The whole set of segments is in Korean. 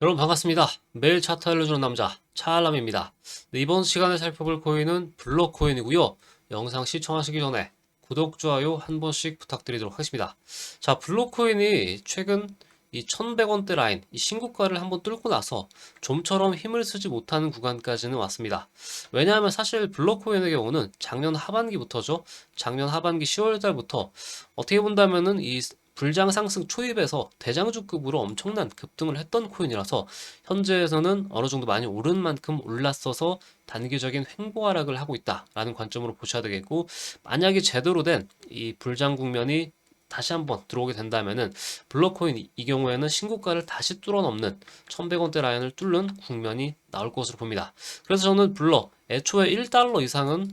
여러분 반갑습니다. 매일 차트 알려주는 남자 차알람입니다. 네, 이번 시간에 살펴볼 코인은 블록코인이고요. 영상 시청하시기 전에 구독, 좋아요 한 번씩 부탁드리도록 하겠습니다. 자, 블록코인이 최근 이 1100원대 라인, 이 신고가를 한번 뚫고 나서 좀처럼 힘을 쓰지 못하는 구간까지는 왔습니다. 왜냐하면 사실 블록코인의 경우는 작년 하반기부터죠. 작년 하반기 10월 달부터 어떻게 본다면은 이 불장 상승 초입에서 대장주급으로 엄청난 급등을 했던 코인이라서 현재에서는 어느 정도 많이 오른 만큼 올랐어서 단기적인 횡보 하락을 하고 있다라는 관점으로 보셔야 되겠고 만약에 제대로 된 이 불장 국면이 다시 한번 들어오게 된다면은 블록코인 이- 이 경우에는 신고가를 다시 뚫어넘는 1100원대 라인을 뚫는 국면이 나올 것으로 봅니다. 그래서 저는 블록 애초에 1달러 이상은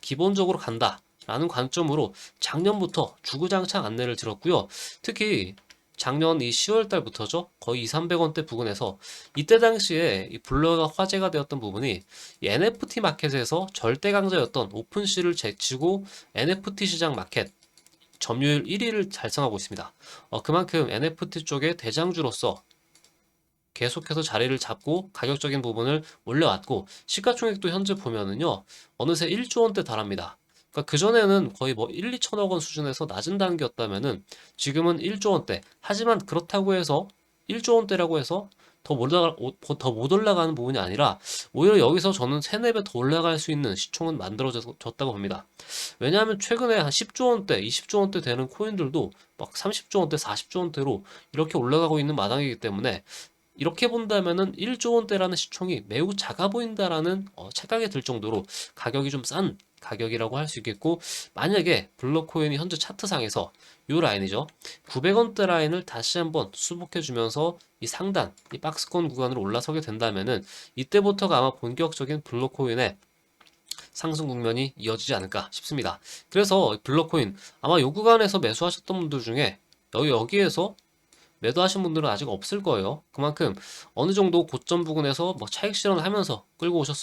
기본적으로 간다. 라는 관점으로 작년부터 주구장창 안내를 드렸고요. 특히 작년 이 10월 달부터죠. 거의 2, 300원대 부근에서 이때 당시에 이 블러가 화제가 되었던 부분이 이 NFT 마켓에서 절대 강자였던 오픈시를 제치고 NFT 시장 마켓 점유율 1위를 달성하고 있습니다. 어, 그만큼 NFT 쪽의 대장주로서 계속해서 자리를 잡고 가격적인 부분을 올려왔고 시가총액도 현재 보면은요 어느새 1조 원대 달합니다. 그러니까 그전에는 거의 뭐 1, 2천억 원 수준에서 낮은 단계였다면은 지금은 1조 원대. 하지만 그렇다고 해서 1조 원대라고 해서 더 못 올라가, 더못 올라가는 부분이 아니라 오히려 여기서 저는 3, 4배 더 올라갈 수 있는 시총은 만들어졌다고 봅니다. 왜냐하면 최근에 한 10조 원대, 20조 원대 되는 코인들도 막 30조 원대, 40조 원대로 이렇게 올라가고 있는 마당이기 때문에 이렇게 본다면은 1조 원대라는 시총이 매우 작아 보인다라는 어, 착각이 들 정도로 가격이 좀 싼 가격이라고 할 수 있겠고 만약에 블록코인이 현재 차트상에서 이 라인이죠 900원대 라인을 다시 한번 수복해 주면서 이 상단 이 박스권 구간으로 올라서게 된다면은 이때부터가 아마 본격적인 블록코인의 상승 국면이 이어지지 않을까 싶습니다. 그래서 블록코인 아마 이 구간에서 매수하셨던 분들 중에 여기 여기에서 매도하신 분들은 아직 없을 거예요. 그만큼 어느 정도 고점 부근에서 뭐 차익 실현을 하면서 끌고 오셨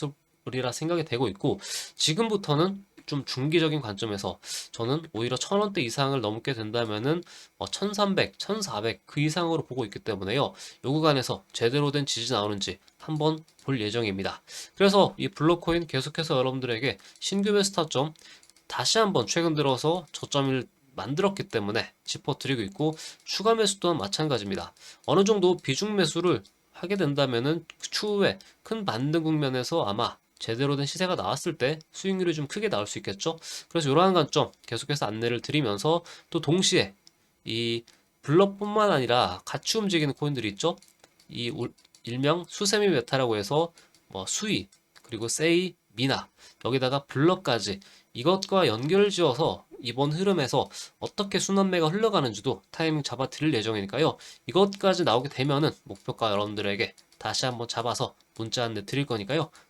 으리라 생각이 되고 있고 지금부터는 좀 중기적인 관점에서 저는 오히려 1000원대 이상을 넘게 된다면은 어, 1300, 1400 그 이상으로 보고 있기 때문에요. 요 구간에서 제대로 된 지지 나오는지 한번 볼 예정입니다. 그래서 이 블록코인 계속해서 여러분들에게 신규 매수 타점 다시 한번 최근 들어서 저점을 만들었기 때문에 짚어드리고 있고 추가 매수 또한 마찬가지입니다. 어느 정도 비중 매수를 하게 된다면은 추후에 큰 반등 국면에서 아마 제대로 된 시세가 나왔을 때 수익률이 좀 크게 나올 수 있겠죠. 그래서 이러한 관점 계속해서 안내를 드리면서 또 동시에 이 블럭뿐만 아니라 같이 움직이는 코인들이 있죠. 이 울- 일명 수세미 메타라고 해서 뭐 수위 그리고 세이 미나 여기다가 블럭까지 이것과 연결 지어서 이번 흐름에서 어떻게 순환매가 흘러가는지도 타이밍 잡아 드릴 예정이니까요. 이것까지 나오게 되면은 목표가 여러분들에게 다시 한번 잡아서 문자 안내 드릴 거니까요.